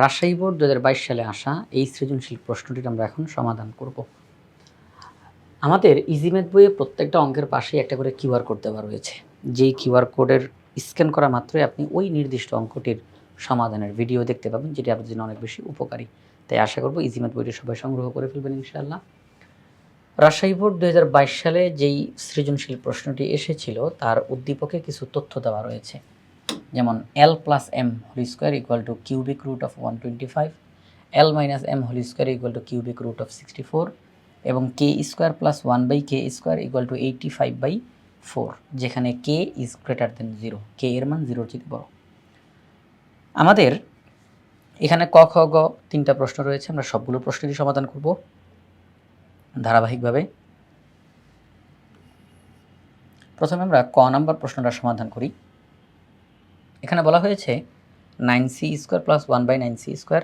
Rajshahi board দু হাজার বাইশ সালে আসা এই সৃজনশীল প্রশ্নটির আমরা এখন সমাধান করব। আমাদের ইজিমেথ বইয়ে প্রত্যেকটা অঙ্কের পাশেই একটা করে কিউআর কোড দেওয়া রয়েছে। যেই কিউআর কোডের স্ক্যান করা মাত্রই আপনি ওই নির্দিষ্ট অঙ্কটির সমাধানের ভিডিও দেখতে পাবেন, যেটি আপনার জন্য অনেক বেশি উপকারী। তাই আশা করব ইজিমেথ বইটি সবাই সংগ্রহ করে ফেলবেন ইনশাআল্লাহ। রাজশাহী বোর্ড দু হাজার বাইশ সালে যেই সৃজনশীল প্রশ্নটি এসেছিল, তার উদ্দীপকে কিছু তথ্য দেওয়া রয়েছে। যেমন L plus M whole square equal to cubic root of one twenty five L minus M whole square equal to cubic root of sixty four এবং K square plus one by K square equal to eighty five by four যেখানে K is greater than zero K এর মান জিরোর চেয়ে বড়। আমাদের এখানে ক, খ, গ তিনটা প্রশ্ন রয়েছে, আমরা সবগুলো প্রশ্নেরই সমাধান করব ধারাবাহিকভাবে। প্রথমে আমরা ক নাম্বার প্রশ্নটা সমাধান করি। এখানে বলা হয়েছে nine C square plus one by nine C square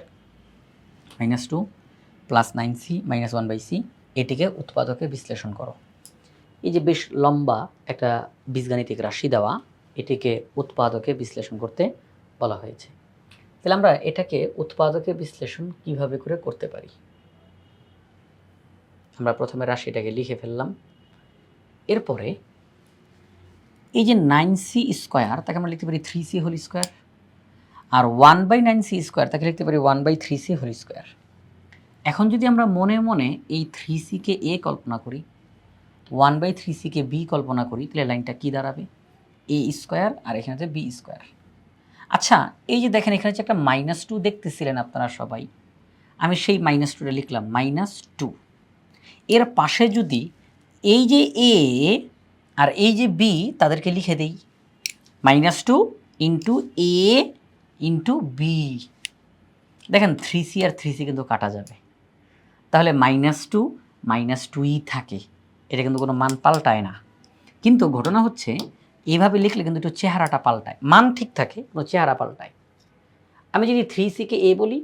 minus two plus nine C minus one by C. এটিকে উৎপাদকে বিশ্লেষণ করো। এই যে বেশ লম্বা একটা বীজগাণিতিক রাশি দেওয়া, এটিকে উৎপাদকে বিশ্লেষণ করতে বলা হয়েছে। তাহলে আমরা এটাকে উৎপাদকে বিশ্লেষণ কীভাবে করে করতে পারি? আমরা প্রথমে রাশিটাকে লিখে ফেললাম। এরপরে এই যে নাইন সি স্কোয়ার তাকে আমরা লিখতে পারি three C whole square R one by nine C square তাকে লিখতে পারি one by three C whole square এখন যদি আমরা মনে মনে এই থ্রি সিকে এ কল্পনা করি ওয়ান বাই থ্রি সিকে বি কল্পনা করি, তাহলে লাইনটা কী দাঁড়াবে? এ স্কোয়ার আর এখানে হচ্ছে বি স্কোয়ার আচ্ছা এই যে দেখেন, এখানে হচ্ছে একটা মাইনাস টু দেখতেছিলেন আপনারা সবাই, আমি সেই মাইনাস টুটা লিখলাম মাইনাস টু এর পাশে যদি এই যে এ আর এই যে বি তাদেরকে লিখে দেই। Minus two into A into B দেখেন থ্রি সি আর থ্রি সি কিন্তু কাটা যাবে। তাহলে মাইনাস টু মাইনাস টুই থাকে। এটা কিন্তু কোনো মান পাল্টায় না। কিন্তু ঘটনা হচ্ছে এইভাবে লিখলে কিন্তু একটু চেহারাটা পাল্টায়। মান ঠিক থাকে কোনো চেহারা পাল্টায়। আমি যদি থ্রি সিকে এ বলি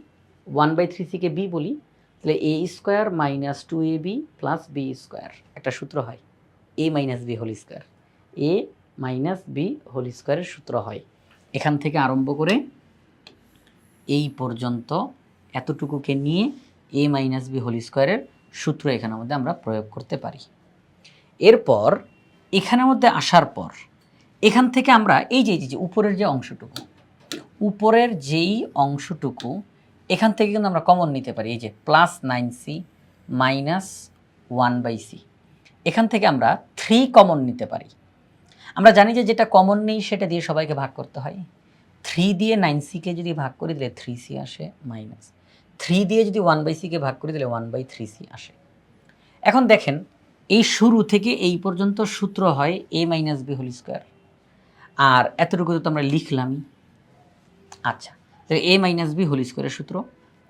ওয়ান বাই থ্রি সিকে বি বলি, তাহলে A square minus two A B plus B square একটা সূত্র হয়। A minus B whole square A minus B whole স্কোয়ারের সূত্র হয়। এখান থেকে আরম্ভ করে এই পর্যন্ত এতটুকুকে নিয়ে এ মাইনাস বি হোল স্কোয়ারের সূত্র এখানের মধ্যে আমরা প্রয়োগ করতে পারি। এরপর এখানের মধ্যে আসার পর এখান থেকে আমরা এই যে যে উপরের যে অংশটুকু, উপরের যেই অংশটুকু, এখান থেকে কিন্তু আমরা কমন নিতে পারি। এই যে plus nine C minus one by C এখান থেকে আমরা থ্রি কমন নিতে পারি। আমরা জানি যে যেটা কমন নেই সেটা দিয়ে সবাইকে ভাগ করতে হয়। থ্রি দিয়ে নাইন সিকে যদি ভাগ করে দিলে থ্রি সি আসে মাইনাস থ্রি দিয়ে যদি ওয়ান বাই সিকে ভাগ করে দিলে ওয়ান বাই থ্রি সি আসে। এখন দেখেন, এই শুরু থেকে এই পর্যন্ত সূত্র হয় A minus B whole square আর এতটুকু তো আমরা লিখলামই। আচ্ছা তো এ মাইনাস বি হোল স্কোয়ারের সূত্র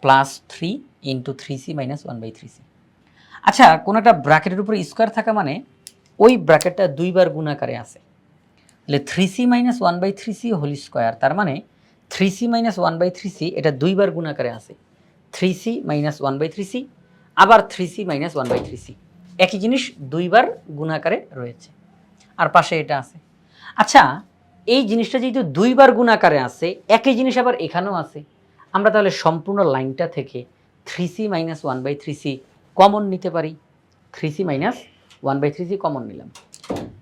plus three into three C minus one by three C আচ্ছা কোনো একটা ব্র্যাকেটের উপরে স্কোয়ার থাকা মানে ওই ব্র্যাকেটটা দুইবার গুণাকারে আছে। তাহলে three C minus one by three C whole square তার মানে three C minus one by three C এটা দুইবার গুণাকারে আছে। Three C minus one by three C আবার three C minus one by three C একই জিনিস দুইবার গুণাকারে রয়েছে। আর পাশে এটা আছে। আচ্ছা এই জিনিসটা যেহেতু দুইবার গুণাকারে আছে, একই জিনিস আবার এখানেও আছে। আমরা তাহলে সম্পূর্ণ লাইনটা থেকে three C minus one by three C common নিতে পারি three C minus one by three C common নিলাম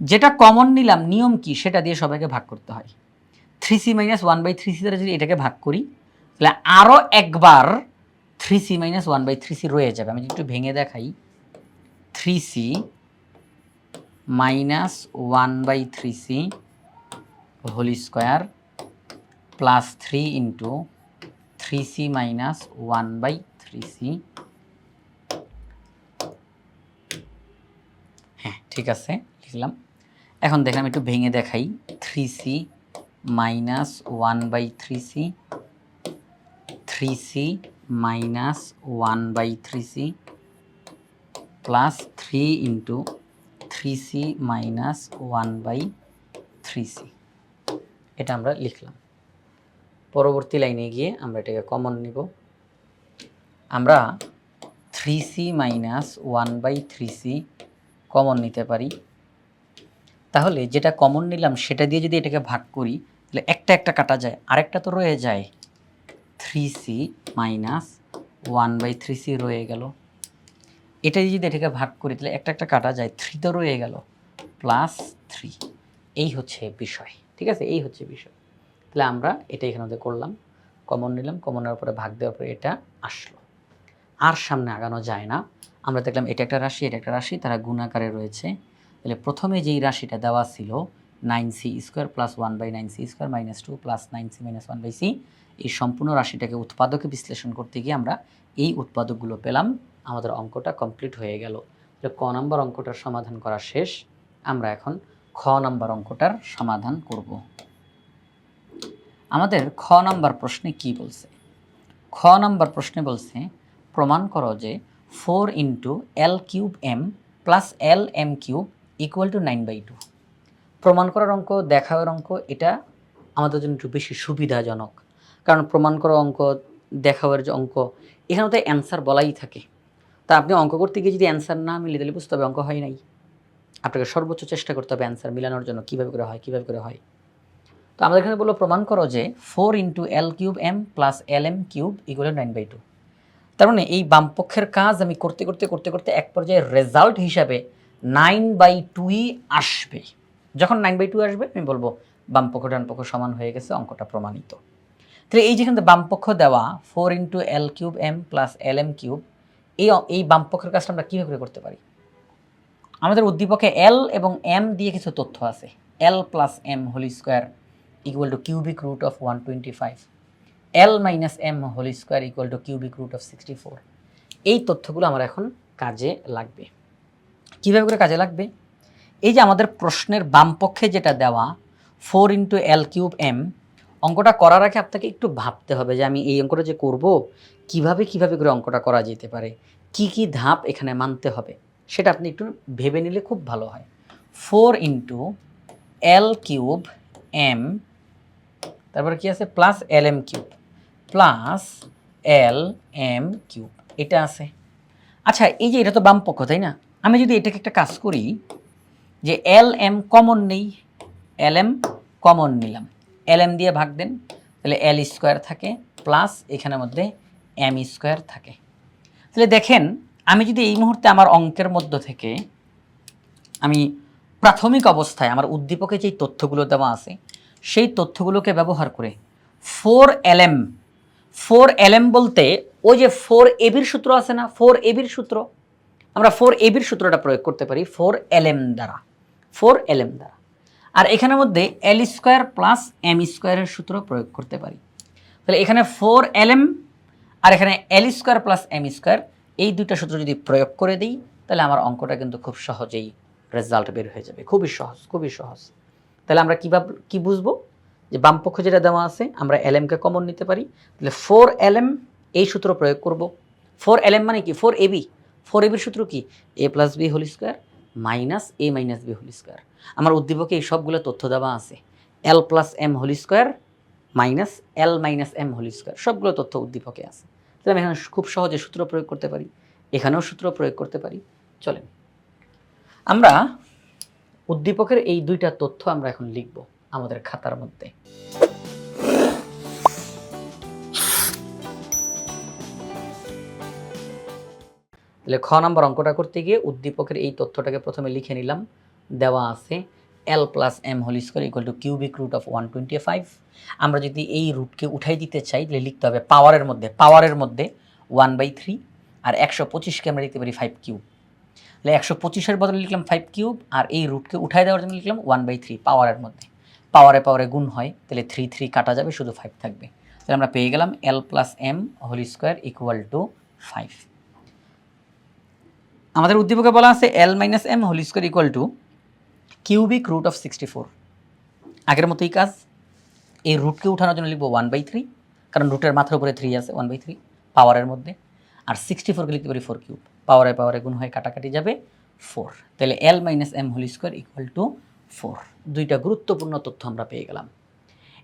যেটা কমন নিলাম নিয়ম কি সেটা দিয়ে সবাইকে ভাগ করতে হয় three C minus one by three C দ্বারা যদি এটাকে ভাগ করি তাহলে আরও একবার three C minus one by three C রয়ে যাবে আমি একটু ভেঙে দেখাই three C minus one by three C whole square plus three into three C minus one by three C ঠিক আছে, লিখলাম। এখন দেখলাম একটু ভেঙে দেখাই। Three C minus one by three C three C minus one by three C plus three into three C minus one by three C এটা আমরা লিখলাম। পরবর্তী লাইনে গিয়ে আমরা এটাকে কমন নিব। আমরা three C minus one by three C common নিতে পারি। তাহলে যেটা কমন নিলাম, সেটা দিয়ে যদি এটাকে ভাগ করি, তাহলে একটা একটা কাটা যায়। আরেকটা তো রয়ে যায়। Three C minus one by three C রয়ে গেল। এটা যদি এটাকে ভাগ করি, তাহলে একটা একটা কাটা যায়। থ্রি তো রয়ে গেল। প্লাস থ্রি এই হচ্ছে বিষয়, ঠিক আছে? এই হচ্ছে বিষয়। তাহলে আমরা এটা এখানে করলাম কমন নিলাম। কমনের উপরে ভাগ দেওয়ার পরে এটা আসলো। আর সামনে আগানো যায় না। আমরা দেখলাম এটা একটা রাশি, এটা একটা রাশি, তারা গুণাকারে রয়েছে। তাহলে প্রথমে যেই রাশিটা দেওয়া ছিল nine C square plus one by nine C square minus two plus nine C minus one by C এই সম্পূর্ণ রাশিটাকে উৎপাদকে বিশ্লেষণ করতে গিয়ে আমরা এই উৎপাদকগুলো পেলাম। আমাদের অঙ্কটা কমপ্লিট হয়ে গেল। তাহলে ক নম্বর অঙ্কটার সমাধান করা শেষ। আমরা এখন খ নম্বর অঙ্কটার সমাধান করব। আমাদের খ নম্বর প্রশ্নে কি বলছে? খ নম্বর প্রশ্নে বলছে প্রমাণ করো যে four into L cube M plus L M cube equal to nine by two প্রমাণ করার অঙ্ক দেখাবার অঙ্ক, এটা আমাদের জন্য একটু বেশি সুবিধাজনক। কারণ প্রমাণ করা অঙ্ক দেখাবার যে অঙ্ক এখানে তো অ্যান্সার বলাই থাকে। তা আপনি অঙ্ক করতে গিয়ে যদি অ্যান্সার না মিলে তাহলে বুঝতে হবে অঙ্ক হয় নাই। আপনাকে সর্বোচ্চ চেষ্টা করতে হবে অ্যান্সার মিলানোর জন্য, কীভাবে করে হয়, কীভাবে করে হয়। তো আমাদের এখানে বলল, প্রমাণ করো যে four into L cube M plus L M cube equal nine by two তার মানে এই বামপক্ষের কাজ আমি করতে করতে করতে করতে এক পর্যায়ে রেজাল্ট হিসাবে নাইন বাই টুই আসবে। যখন নাইন বাই টু আসবে, আমি বলব বামপক্ষ ডানপক্ষ সমান হয়ে গেছে, অঙ্কটা প্রমাণিত। তাহলে এই যেখানে বামপক্ষ দেওয়া four into L cube M plus L M cube এই এই বামপক্ষের কাজটা আমরা কীভাবে করে করতে পারি? আমাদের উদ্দীপকে এল এবং এম দিয়ে কিছু তথ্য আছে। L plus M whole square equal to cubic root of one twenty five L minus M whole square equal to cubic root of sixty four এই তথ্যগুলো আমার এখন কাজে লাগবে। কীভাবে করে কাজে লাগবে? এই যে আমাদের প্রশ্নের বাম পক্ষে যেটা দেওয়া four into L cube M অঙ্কটা করার আগে আপনাকে একটু ভাবতে হবে যে আমি এই অঙ্কটা যে করব, কীভাবে কীভাবে করে অঙ্কটা করা যেতে পারে, কি কি ধাপ এখানে মানতে হবে, সেটা আপনি একটু ভেবে নিলে খুব ভালো হয়। Four into L cube M তারপরে কি আছে? Plus L M cube plus L M cube এটা আছে। আচ্ছা এই যে এটা তো বাম পক্ষ, তাই না? আমি যদি এটাকে একটা কাজ করি, যে এল এম কমন নেই এল এম কমন নিলাম। এল এম দিয়ে ভাগ দেন, তাহলে এল স্কোয়ার থাকে প্লাস এখানের মধ্যে এম স্কোয়ার থাকে। তাহলে দেখেন, আমি যদি এই মুহূর্তে আমার অঙ্কের মধ্য থেকে, আমি প্রাথমিক অবস্থায় আমার উদ্দীপকে যেই তথ্যগুলো দেওয়া আছে, সেই তথ্যগুলোকে ব্যবহার করে ফোর এলএম ফোর এলএম বলতে ওই যে ফোর এবির সূত্র আছে না, ফোর এবির সূত্র? আমরা ফোর এবির সূত্রটা প্রয়োগ করতে পারি, ফোর এলএম দ্বারা, ফোর এলএম দ্বারা। আর এখানের মধ্যে এল স্কোয়ার প্লাস এম স্কোয়ারের সূত্র প্রয়োগ করতে পারি। তাহলে এখানে ফোর এলএম আর এখানে L square plus M square, এই দুইটা সূত্র যদি প্রয়োগ করে দিই, তাহলে আমার অঙ্কটা কিন্তু খুব সহজেই রেজাল্ট বের হয়ে যাবে। খুবই সহজ খুবই সহজ। তাহলে আমরা কীভাবে, কী বুঝব? যে বামপক্ষ যেটা দেওয়া আছে, আমরা এলএমকে কমন নিতে পারি। তাহলে ফোর এলএম, এই সূত্র প্রয়োগ করব। ফোর এলএম মানে কি? ফোর এবি ফোর এবির সূত্র কি? A plus B whole square minus A minus B whole square আমার উদ্দীপকে এই সবগুলো তথ্য দেওয়া আছে। L plus M whole square minus L minus M whole square সবগুলো তথ্য উদ্দীপকে আছে। তাহলে আমি এখানে খুব সহজে সূত্র প্রয়োগ করতে পারি। এখানেও সূত্র প্রয়োগ করতে পারি। চলেন। আমরা উদ্দীপকের এই দুইটা তথ্য আমরা এখন লিখব। আমাদের খাতার মধ্যে। তাহলে খ নম্বর অঙ্কটা করতে গিয়ে উদ্দীপকের এই তথ্যটাকে প্রথমে লিখে নিলাম। দেওয়া আছে L plus M whole square equal to cubic root of one twenty five আমরা যদি এই রুটকে উঠাই দিতে চাই, তাহলে লিখতে হবে পাওয়ারের মধ্যে পাওয়ারের মধ্যে ওয়ান বাই থ্রি আর একশো পঁচিশকে আমরা লিখতে পারি ফাইভ কিউব তাহলে একশো পঁচিশের বদলে লিখলাম ফাইভ কিউব আর এই রুটকে উঠাই দেওয়ার জন্য লিখলাম ওয়ান বাই থ্রি পাওয়ারের মধ্যে। পাওয়ারে পাওয়ারে গুণ হয়, তাহলে থ্রি থ্রি কাটা যাবে, শুধু ফাইভ থাকবে। তাহলে আমরা পেয়ে গেলাম L plus M whole square equal to five আমাদের উদ্দীপকে বলা আছে L minus M whole square equal to cubic root of sixty four আগের মতোই কাজ, এই রুটকে উঠানোর জন্য লিখব ওয়ান বাই থ্রি কারণ রুটের মাথার উপরে থ্রি আছে ওয়ান বাই থ্রি পাওয়ারের মধ্যে। আর সিক্সটি ফোরকে লিখতে পারি ফোর কিউব পাওয়ারে পাওয়ারে গুণ হয়ে কাটাকাটি যাবে ফোর তাহলে L minus M whole square equal to four, দুইটা গুরুত্বপূর্ণ তথ্য আমরা পেয়ে গেলাম।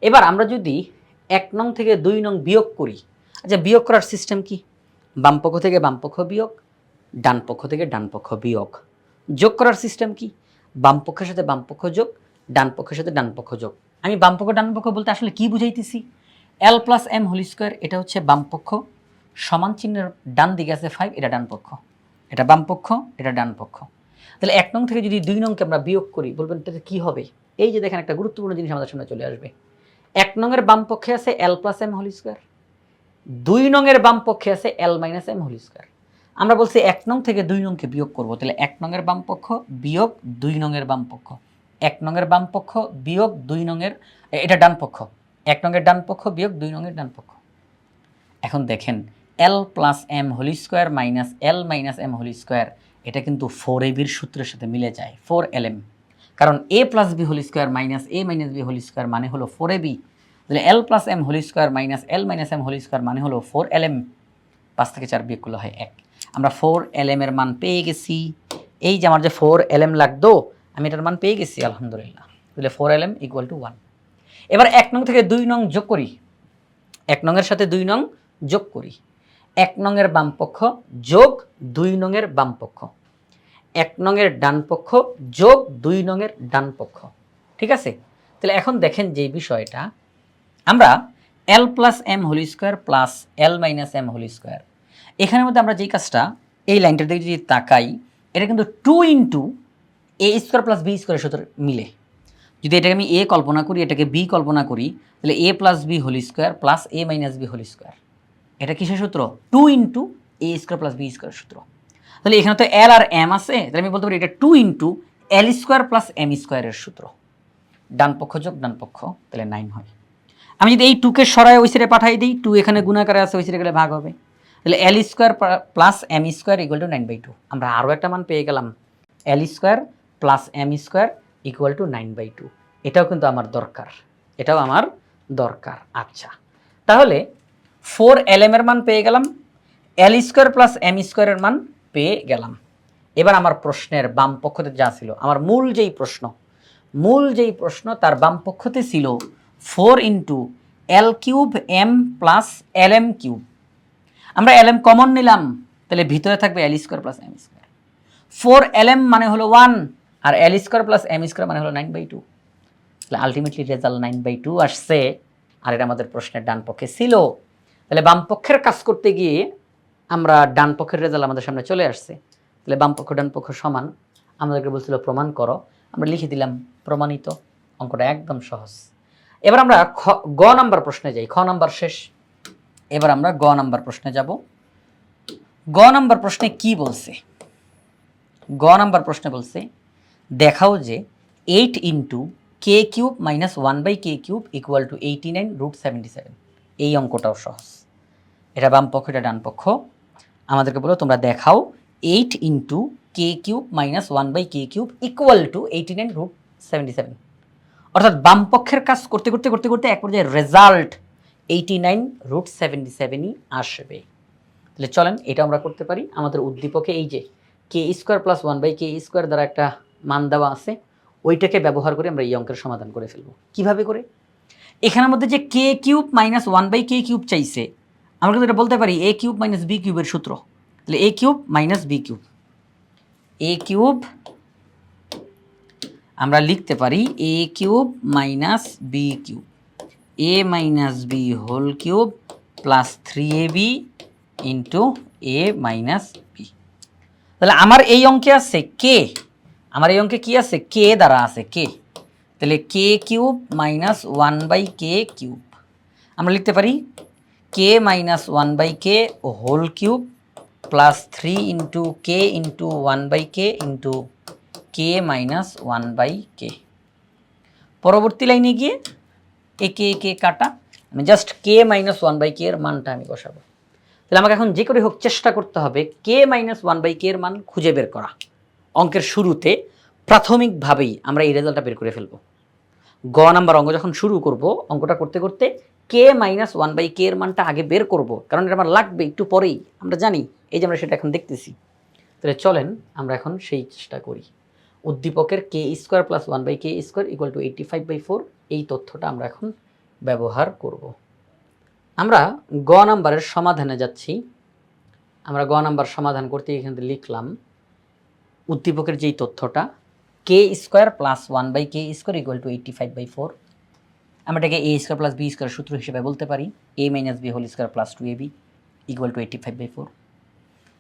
এবার আমরা যদি এক নং থেকে দুই নং বিয়োগ করি আচ্ছা বিয়োগ করার সিস্টেম কি? বাম পক্ষ থেকে বামপক্ষ বিয়োগ ডান পক্ষ থেকে ডান পক্ষ বিয়োগ। যোগ করার সিস্টেম কি? বাম পক্ষের সাথে বাম পক্ষ যোগ ডান পক্ষের সাথে ডান পক্ষ যোগ। আমি বাম পক্ষ ডান পক্ষ বলতে আসলে কি বুঝাইতেছি? L plus M whole square এটা হচ্ছে বামপক্ষ, সমান চিহ্নের ডান দিকে আছে ফাইভ এটা ডান পক্ষ এটা বামপক্ষ, এটা ডান পক্ষ তাহলে এক নং থেকে যদি দুই নংকে আমরা বিয়োগ করি, বলবেন তাহলে কী হবে? এই যে দেখেন একটা গুরুত্বপূর্ণ জিনিস আমাদের সামনে চলে আসবে। এক নংয়ের বাম পক্ষে আছে L plus M whole square দুই নংয়ের বাম পক্ষে আছে L minus M whole square আমরা বলছি এক নং থেকে দুই নংকে বিয়োগ করব, তাহলে এক নংয়ের বাম পক্ষ বিয়োগ দুই নংয়ের বাম পক্ষ। এক নংয়ের বাম পক্ষ বিয়োগ দুই নংয়ের এটা ডান পক্ষ। এক নংয়ের ডান পক্ষ বিয়োগ দুই নংয়ের ডান পক্ষ। এখন দেখেন L plus M whole square minus L minus M whole square এটা কিন্তু ফোর এ বির সূত্রের সাথে মিলে যায় ফোর এল এম কারণ A plus B whole square minus A minus B whole square মানে হলো ফোর এ বি তাহলে L plus M whole square minus L minus M whole square মানে হলো ফোর এল এম পাঁচ থেকে চার বিয়োগ করলে হয় এক। আমরা ফোর এল এম এর মান পেয়ে গেছি। এই যে আমার যে ফোর এল এম লাগতো, আমি এটার মান পেয়ে গেছি, আলহামদুলিল্লাহ। তাহলে four L M equal to one এবার এক নং থেকে দুই নং যোগ করি। এক নংয়ের সাথে দুই নং যোগ করি। এক নংয়ের বাম পক্ষ যোগ দুই নংয়ের বাম পক্ষ। এক নংয়ের ডান পক্ষ যোগ দুই নংয়ের ডান পক্ষ। ঠিক আছে? তাহলে এখন দেখেন যে বিষয়টা, আমরা L plus M whole square plus L minus M whole square এখানের মধ্যে আমরা যেই কাজটা, এই লাইনটার দিকে যদি তাকাই, এটা কিন্তু two into A square plus B স্কোয়ারের সাথে মিলে। যদি এটাকে আমি এ কল্পনা করি, এটাকে বি কল্পনা করি, তাহলে A plus B whole square plus A minus B whole square এটা কিসের সূত্র? Two into A square plus B square সূত্র। তাহলে এখানে তো এল আর এম আছে, তাহলে আমি বলতে পারি এটা two into L square plus M স্কোয়ারের সূত্র। ডান পক্ষ যোগ ডান পক্ষ, তাহলে নাইন হয়। আমি যদি এই টুকে সরায় ওই সাইডে পাঠাই দিই টু এখানে গুণাকারে আছে, ওই সাইডে গেলে ভাগ হবে। তাহলে L square plus M square equal to nine by two আমরা আরও একটা মান পেয়ে গেলাম। L square plus M square equal to nine by two এটাও কিন্তু আমার দরকার। এটাও আমার দরকার। আচ্ছা তাহলে ফোর এল এম এর মান পেয়ে গেলাম। এল স্কোয়ার প্লাস এম স্কোয়ারের মান পেয়ে গেলাম। এবার আমার প্রশ্নের বাম যা ছিল, আমার মূল যেই প্রশ্ন, মূল যেই প্রশ্ন তার বাম ছিল four into L cube M plus L M cube. আমরা এল এম কমন নিলাম, তাহলে ভিতরে থাকবে L square plus M square. Four L M মানে হলো ওয়ান, আর L square plus M square মানে হলো নাইন বাই টু। তাহলে ultimately result nine by two আসছে, আর এটা আমাদের প্রশ্নের ডান পক্ষে ছিল। তাহলে বাম পক্ষের কাজ করতে গিয়ে আমরা ডান পক্ষের রেজাল্ট আমাদের সামনে চলে আসছে। তাহলে বাম পক্ষ, ডান পক্ষ সমান। আমাদেরকে বলছিল, প্রমাণ করো। আমরা লিখে দিলাম, প্রমাণিত। অঙ্কটা একদম সহজ। এবার আমরা খ, গ নাম্বার প্রশ্নে যাই। খ নাম্বার শেষ। এবার আমরা গ নাম্বার প্রশ্নে যাব। গ নাম্বার প্রশ্নে কি বলছে? গ নাম্বার প্রশ্নে বলছে, দেখাও যে eight into K cube minus one by K cube equal to eighty nine root seventy seven এই অঙ্কটাও সহজ। এটা বাম পক্ষ, এটা ডান পক্ষ। আমাদেরকে বলো, তোমরা দেখাও eight into K cube minus one by K cube equal to eighty nine root seventy seven অর্থাৎ বামপক্ষের কাজ করতে করতে করতে করতে এক পর্যায়ে result eighty nine root seventy seven i আসবে। তাহলে চলেন, এটা আমরা করতে পারি। আমাদের উদ্দীপকে এই যে K square plus one by K square দ্বারা একটা মান দেওয়া আছে, ওইটাকে ব্যবহার করে আমরা এই অঙ্কের সমাধান করে ফেলব। কীভাবে করে? এখানের মধ্যে যে K cube minus one by K cube চাইছে আমরা কিন্তু এটা বলতে পারি এ কিউব মাইনাস বি কিউবের সূত্র। তাহলে A cube minus B cube A cube আমরা লিখতে পারি A cube minus B cube A minus B whole cube plus three A B into A minus B তাহলে আমার এই অঙ্কে আছে কে আমার এই অঙ্কে কি আছে? কে দ্বারা আছে কে তাহলে K cube minus one by K cube আমরা লিখতে পারি K minus one by K whole cube plus three into K into one by K into K minus one by K পরবর্তী লাইনে গিয়ে এ কে কে কাটা। আমি just K minus one by K এর মানটা আমি বসাবো। তাহলে আমাকে এখন যে করে হোক চেষ্টা করতে হবে K minus one by K এর মান খুঁজে বের করা। অঙ্কের শুরুতে প্রাথমিকভাবেই আমরা এই রেজাল্টটা বের করে ফেলব। গ নাম্বার অঙ্ক যখন শুরু করব, অঙ্কটা করতে করতে K minus one by K এর মানটা আগে বের করব, কারণ এটা আমার লাগবে একটু পরেই। আমরা জানি, এই যে আমরা সেটা এখন দেখতেছি। তাহলে চলেন, আমরা এখন সেই চেষ্টা করি। উদ্দীপকের K square plus one by K square equal to eighty five by four এই তথ্যটা আমরা এখন ব্যবহার করব। আমরা গ নাম্বারের সমাধানে যাচ্ছি। আমরা গ নাম্বার সমাধান করতে এখান লিখলাম, উদ্দীপকের যেই তথ্যটা K square plus one by K square equal to eighty five by four আমরা এটাকে A square plus B square সূত্র হিসেবে বলতে পারি। A minus B whole square plus two A B equal to eighty five by four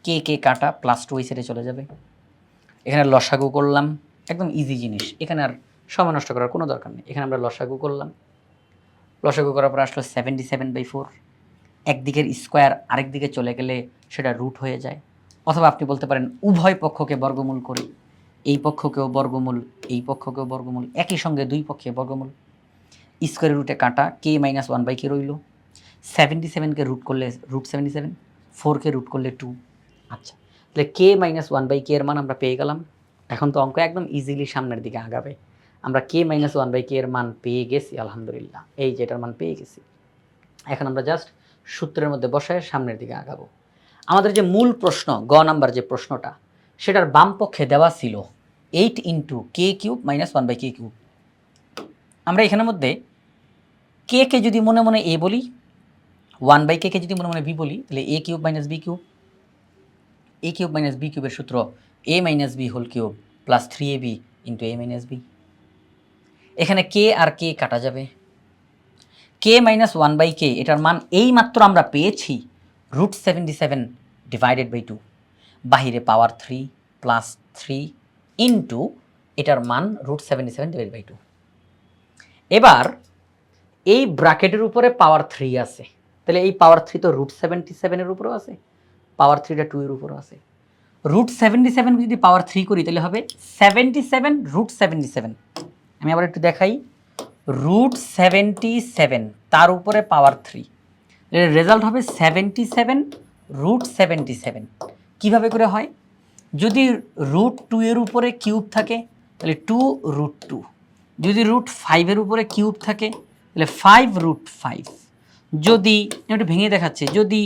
K K কাটা plus two ওই সাইডে চলে যাবে। এখানে লসাগু করলাম। একদম ইজি জিনিস। এখানে আর সময় নষ্ট করার কোনো দরকার নেই। এখানে আমরা লসাগু করলাম। লসাগু করার পর আসলো সেভেন্টি সেভেন বাই ফোর একদিকের স্কোয়ার আরেক দিকে চলে গেলে সেটা রুট হয়ে যায়। অথবা আপনি বলতে পারেন উভয় পক্ষকে বর্গমূল করি। এই পক্ষকেও বর্গমূল, এই পক্ষকেও বর্গমূল, একই সঙ্গে দুই পক্ষে বর্গমূল। স্কোয়ারের রুটে কাটা K minus one by K রইল। সেভেন্টি সেভেনকে রুট করলে রুট সেভেন্টি সেভেন ফোরকে রুট করলে টু আচ্ছা তাহলে K minus one by K এর মান আমরা পেয়ে গেলাম। এখন তো অঙ্ক একদম ইজিলি সামনের দিকে আগাবে। আমরা K minus one by K এর মান পেয়ে গেছি, আলহামদুলিল্লাহ। এই যে এটার মান পেয়ে গেছি। এখন আমরা জাস্ট সূত্রের মধ্যে বসায় সামনের দিকে আগাবো। আমাদের যে মূল প্রশ্ন, গ নাম্বার যে প্রশ্নটা, সেটার বাম পক্ষে দেওয়া ছিল eight into K cube minus one by K cube আমরা এখানের মধ্যে কে কে যদি মনে মনে এ বলি ওয়ান বাই কে কে যদি মনে মনে বি বলি, তাহলে A cube minus B cube A cube minus B কিউবের সূত্র A minus B whole cube plus three A B into A minus B এখানে কে আর কে কাটা যাবে। K minus one by K এটার মান এই মাত্র আমরা পেয়েছি root seventy seven divided by two বাহিরে power three plus three into এটার মান root seventy seven divide by two এবার এই ব্র্যাকেটের উপরে পাওয়ার থ্রি আছে। তাহলে এই পাওয়ার থ্রি তো রুট সেভেন্টি সেভেনের উপরেও আছে পাওয়ার থ্রিটা টু এর উপরেও আছে। রুট সেভেন্টি সেভেন যদি পাওয়ার থ্রি করি, তাহলে হবে seventy seven root seventy seven আমি আবার একটু দেখাই। রুট সেভেন্টি সেভেন তার উপরে পাওয়ার থ্রি রেজাল্ট হবে seventy seven root seventy seven কীভাবে করে হয়? যদি রুট টু এর উপরে কিউব থাকে, তাহলে টু রুট টু যদি রুট ফাইভের উপরে কিউব থাকে, তাহলে ফাইভ রুট ফাইভ যদি একটু ভেঙে দেখাচ্ছে, যদি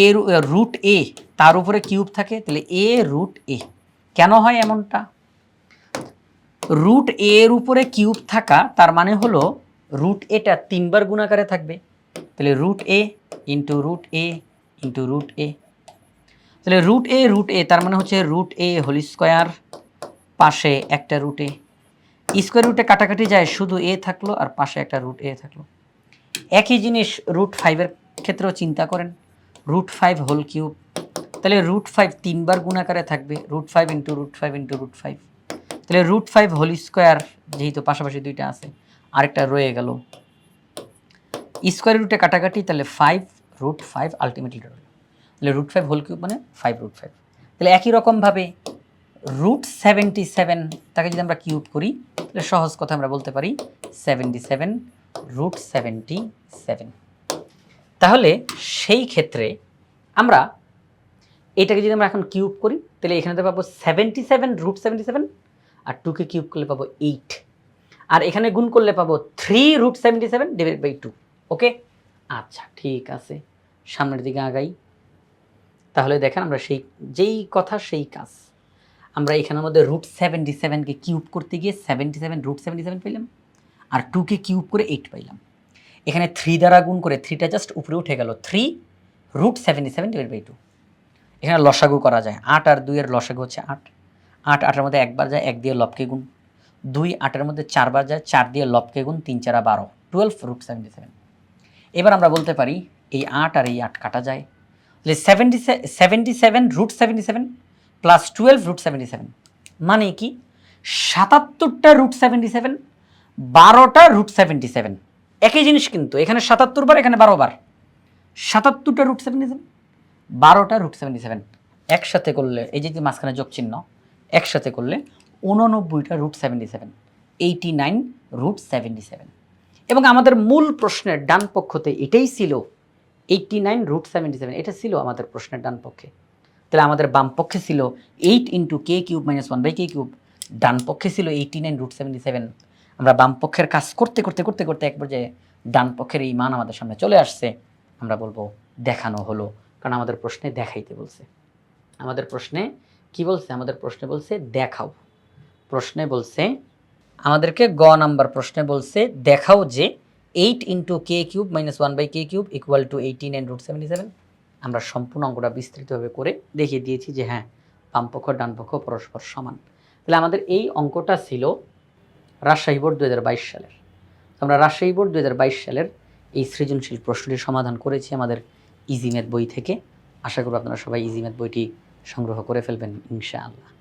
এ রুট এ তার উপরে কিউব থাকে, তাহলে এ রুট এ কেন হয় এমনটা? রুট এর উপরে কিউব থাকা, তার মানে হলো রুট এটা তিনবার গুণাকারে থাকবে। তাহলে root A into root A into root A তাহলে রুট এ রুট এ তার মানে হচ্ছে রুট এ হোল স্কোয়ার পাশে একটা রুট এ স্কোয়ার রুটে কাটাকাটি যায়, শুধু এ থাকল আর পাশে একটা রুট এ থাকল। একই জিনিস রুট ফাইভের ক্ষেত্রেও চিন্তা করেন। রুট ফাইভ হোল কিউব তাহলে রুট ফাইভ তিনবার গুণাকারে থাকবে root five into root five into root five তাহলে রুট ফাইভ হোল স্কোয়ার যেহেতু পাশাপাশি দুইটা আছে, আরেকটা রয়ে গেল। স্কোয়ার রুটে কাটাকাটি, তাহলে ফাইভ রুট ফাইভ আলটিমেটলি তাহলে রুট ফাইভ হোল কিউব মানে ফাইভ রুট ফাইভ তাহলে একই রকমভাবে রুট সেভেন্টি সেভেন, তাকে যদি আমরা কিউব করি, তাহলে সহজ কথা আমরা বলতে পারি seventy seven root seventy seven. তাহলে সেই ক্ষেত্রে আমরা এটাকে যদি আমরা এখন কিউব করি, তাহলে এখানে তো পাবো seventy seven root seventy seven, আর টুকে কিউব করলে পাবো এইট আর এখানে গুণ করলে পাবো three root seventy seven divide by two okay আচ্ছা ঠিক আছে। সামনের দিকে আগাই। তাহলে দেখেন আমরা সেই, যেই কথা, সেই কাজ। আমরা এখানের মধ্যে রুট সেভেন্টি সেভেনকে কিউব করতে গিয়ে seventy seven root seventy seven পেলাম আর টুকে কিউব করে এইট পাইলাম। এখানে থ্রি দ্বারা গুণ করে থ্রিটা জাস্ট উপরে উঠে গেল। Three root seventy seven divide by two এখানে লসাগু করা যায়। আট আর দুইয়ের লসাগু হচ্ছে আট। আট, আটের মধ্যে একবার যায়, এক দিয়ে লবকে গুণ। দুই, আটের মধ্যে চারবার যায়, চার দিয়ে লবকে গুণ, তিন, চারা বারো। টুয়েলভ রুট সেভেন্টি সেভেন এবার আমরা বলতে পারি, এই আট আর এই আট কাটা যায়। তাহলে seventy seventy seven root seventy seven plus twelve root seventy seven মানে কি? সাতাত্তরটা রুট সেভেন্টি সেভেন বারোটা রুট সেভেন্টি সেভেন একই জিনিস কিন্তু, এখানে সাতাত্তর বার, এখানে বারো বার। সাতাত্তরটা রুট সেভেন্টি সেভেন বারোটা রুট সেভেন্টি সেভেন একসাথে করলে, এই যে মাঝখানে যোগ চিহ্ন, একসাথে করলে উননব্বইটা root seventy seven eighty nine root seventy seven এবং আমাদের মূল প্রশ্নের ডান পক্ষতে এটাই ছিল eighty nine root seventy seven এটা ছিল আমাদের প্রশ্নের ডান পক্ষে। তাহলে আমাদের বাম পক্ষে ছিল eight into K cube minus one by K cube ডান পক্ষে ছিল eighty nine root seventy seven আমরা বাম পক্ষের কাজ করতে করতে করতে করতে এক পর্যায়ে ডান পক্ষের এই মান আমাদের সামনে চলে আসছে। আমরা বলব দেখানো হলো, কারণ আমাদের প্রশ্নে দেখাইতে বলছে। আমাদের প্রশ্নে কি বলছে? আমাদের প্রশ্নে বলছে দেখাও। প্রশ্নে বলছে, আমাদেরকে গ নাম্বার প্রশ্নে বলছে দেখাও যে eight into K cube minus one by K cube equal to eighteen and root seventy seven আমরা সম্পূর্ণ অঙ্গটা বিস্তৃতভাবে করে দেখিয়ে দিয়েছি যে হ্যাঁ বামপক্ষ, ডানপক্ষ, পরস্পর সমান। তাহলে আমাদের এই অঙ্কটা ছিল রাজশাহী বোর্ড দু হাজার বাইশ সালের। আমরা রাজশাহী বোর্ড দু হাজার বাইশ সালের এই সৃজনশীল প্রশ্নটি সমাধান করেছি আমাদের ইজিমের বই থেকে। আশা করব আপনারা সবাই ইজিমের বইটি সংগ্রহ করে ফেলবেন, ইনশাআল্লাহ।